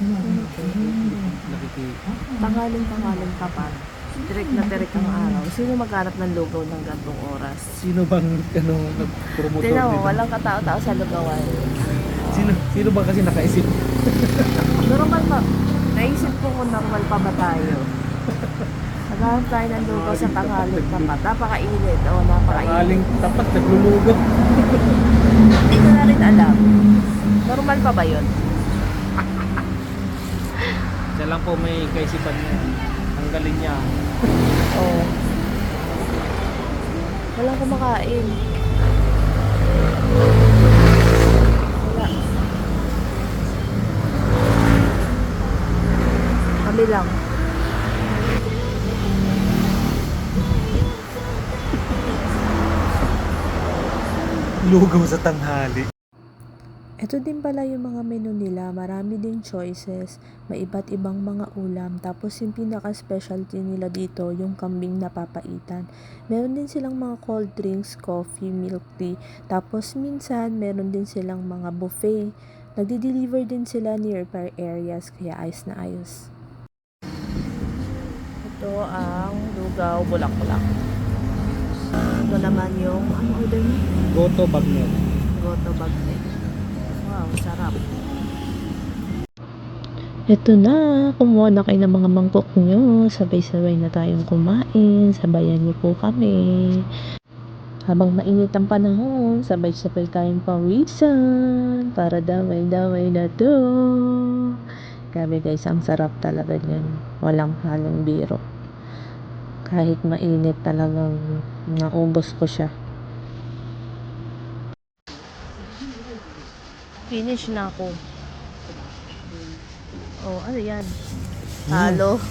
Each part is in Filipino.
Nakikita. Tangaling tangaling tapat. Direct na direct ang araw. Sino maghanap ng lugaw ng gantong oras? Sino bang ano, nag-promotor Tingnan mo, walang katao-tao sa lugawan. Sino, sino ba kasi nakaisip? Normal pa. Naisip ko kung normal pa ba tayo. Naghahanap tayo ng lugaw sa tangaling tapat. Napakainit. O, napakainit. Aling tapat, naglulugaw. Hindi ko na rin alam. Normal pa ba yun? Siya lang po may kaisipan niya. Ang galing niya. Oo. Walang kumakain. Wala. Kami lang. Lugaw sa tanghali. Ito din pala yung mga menu nila, marami ding choices, may iba't ibang mga ulam, tapos yung pinaka-specialty nila dito, yung kambing na papaitan. Meron din silang mga cold drinks, coffee, milk tea, tapos minsan meron din silang mga buffet. Nagdi-deliver din sila nearby areas, kaya ayos na ayos. Ito ang lugaw bulak-bulak. Ito naman yung, ano order mo? Goto bagnet. Goto bagnet. Wow, sarap. Ito na, kumuha na kayo ng mga mangkok nyo, sabay-sabay na tayong kumain, sabayan niyo po kami. Habang mainit ang panahon, sabay-sabay tayong pawisan, para damay-damay na to. Grabe guys, ang sarap talaga niyan. Walang halong biro. Kahit mainit talagang naubos ko siya. Finish na ako. Oh, ano yan? Halo.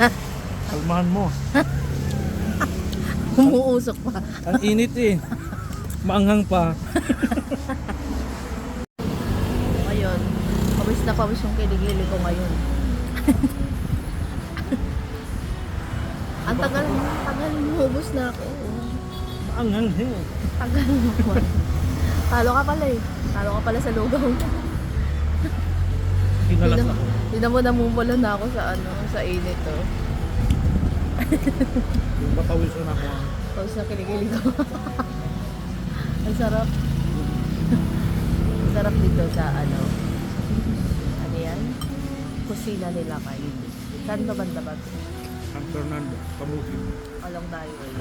Kalmahan mo. Umuusok pa. Ang init eh. Maanghang pa. Ngayon, pawis na pawis yung kiligili ko ngayon. Ang tagal, tagal humubos na ako. Maanghang eh. Tagal mo. Talo ka pala eh. Talo ka pala sa lugaw. Kinalas ako. Tingnan mo namumula na ako sa ano, sa init oh. Yung Papawisan ako. ah. Pawis na kiligili ko. Ang sarap. Ang sarap dito sa ano. Ano yan? Kusina nila kayo. Saan ba banda ba? San Fernando. Kamusin. Along highway.